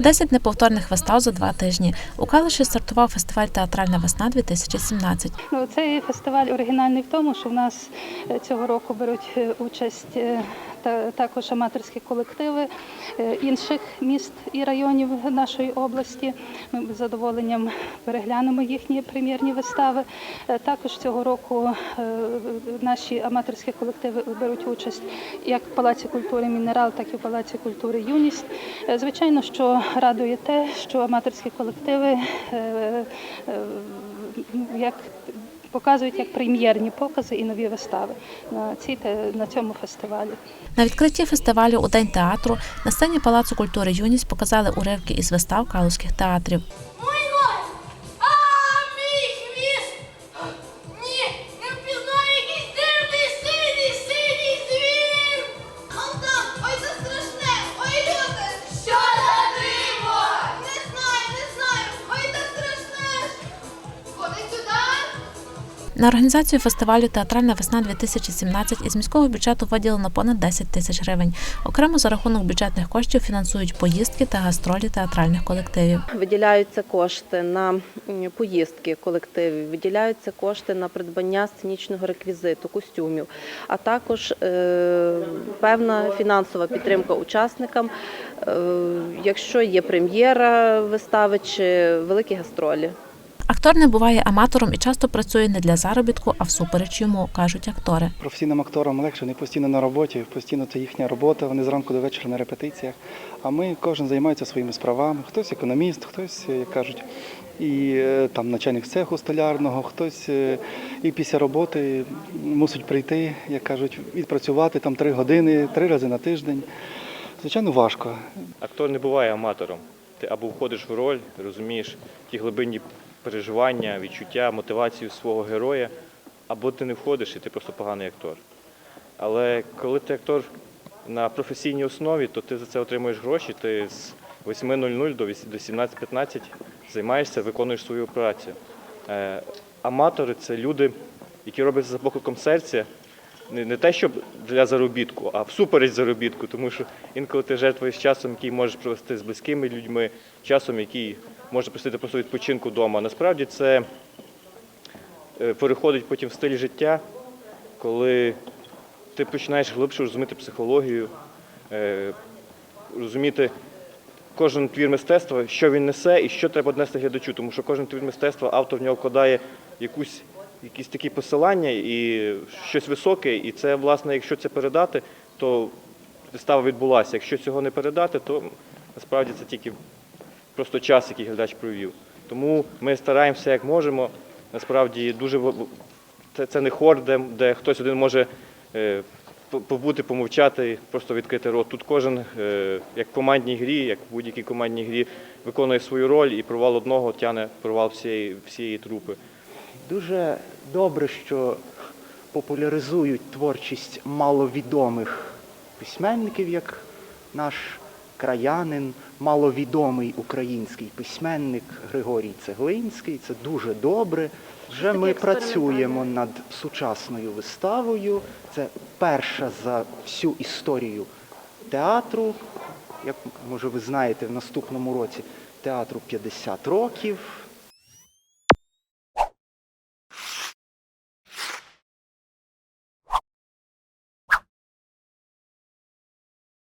Десять неповторних вистав за два тижні. У Калиші стартував фестиваль Театральна весна 2017 Ну, цей фестиваль оригінальний в тому, що в нас е, цього року беруть е, участь е, та також аматорські колективи інших міст і районів нашої області. Ми з задоволенням переглянемо їхні прем'єрні вистави. Також цього року наші аматорські колективи беруть участь як в Палаці культури Мінерал, так і в Палаці культури Юність. Звичайно, що радує те, що аматорські колективи е, е, як показують як прем'єрні покази і нові вистави на цій на цьому фестивалі. На відкритті фестивалю у День театру на сцені Палацу культури Юність показали уривки із вистав калузьких театрів. На організацію фестивалю Театральна весна 2017 із міського бюджету виділено понад 10 тисяч гривень. Окремо за рахунок бюджетних коштів фінансують поїздки та гастролі театральних колективів. Виділяються кошти на поїздки колективів, виділяються кошти на придбання сценічного реквізиту, костюмів, а також е, певна фінансова підтримка учасникам, е, якщо є прем'єра вистави чи великі гастролі. Актор не буває аматором і часто працює не для заробітку, а всупереч йому, кажуть актори. Професійним акторам легше, вони постійно на роботі, постійно це їхня робота, вони зранку до вечора на репетиціях. А ми кожен займається своїми справами. Хтось економіст, хтось, як кажуть, і е, там начальник цеху столярного, хтось е, і після роботи мусить прийти, як кажуть, відпрацювати там три години, три рази на тиждень. Звичайно, важко. Актор не буває аматором. Ти або входиш в роль, розумієш ті глибинні переживання, відчуття, мотивацію свого героя, або ти не входиш і ти просто поганий актор. Але коли ти актор на професійній основі, то ти за це отримуєш гроші, ти з 8.00 до 8 до 17.15 займаєшся, виконуєш свою працю. Е, Аматори це люди, які роблять за покликом серця, не те, щоб для заробітку, а всупереч заробітку, тому що інколи ти жертвуєш часом, який можеш провести з близькими людьми, часом, який може просити просто відпочинку вдома. Насправді це е, переходить потім в стиль життя, коли ти починаєш глибше розуміти психологію, е, розуміти кожен твір мистецтва, що він несе і що треба донести глядачу, тому що кожен твір мистецтва автор в нього вкладає якусь, якісь такі посилання і щось високе, і це, власне, якщо це передати, то вистава відбулася. Якщо цього не передати, то насправді це тільки просто час, який глядач провів. Тому ми стараємося як можемо. Насправді дуже це, це не хор, де, де хтось один може е, побути, помовчати, просто відкрити рот. Тут кожен, е, як в командній грі, як в будь-якій командній грі, виконує свою роль, і провал одного тягне провал всієї, всієї трупи. Дуже добре, що популяризують творчість маловідомих письменників, як наш краянин, маловідомий український письменник Григорій Цеглинський. Це дуже добре. Вже ми працюємо над сучасною виставою. Це перша за всю історію театру. Як може ви знаєте, в наступному році театру 50 років.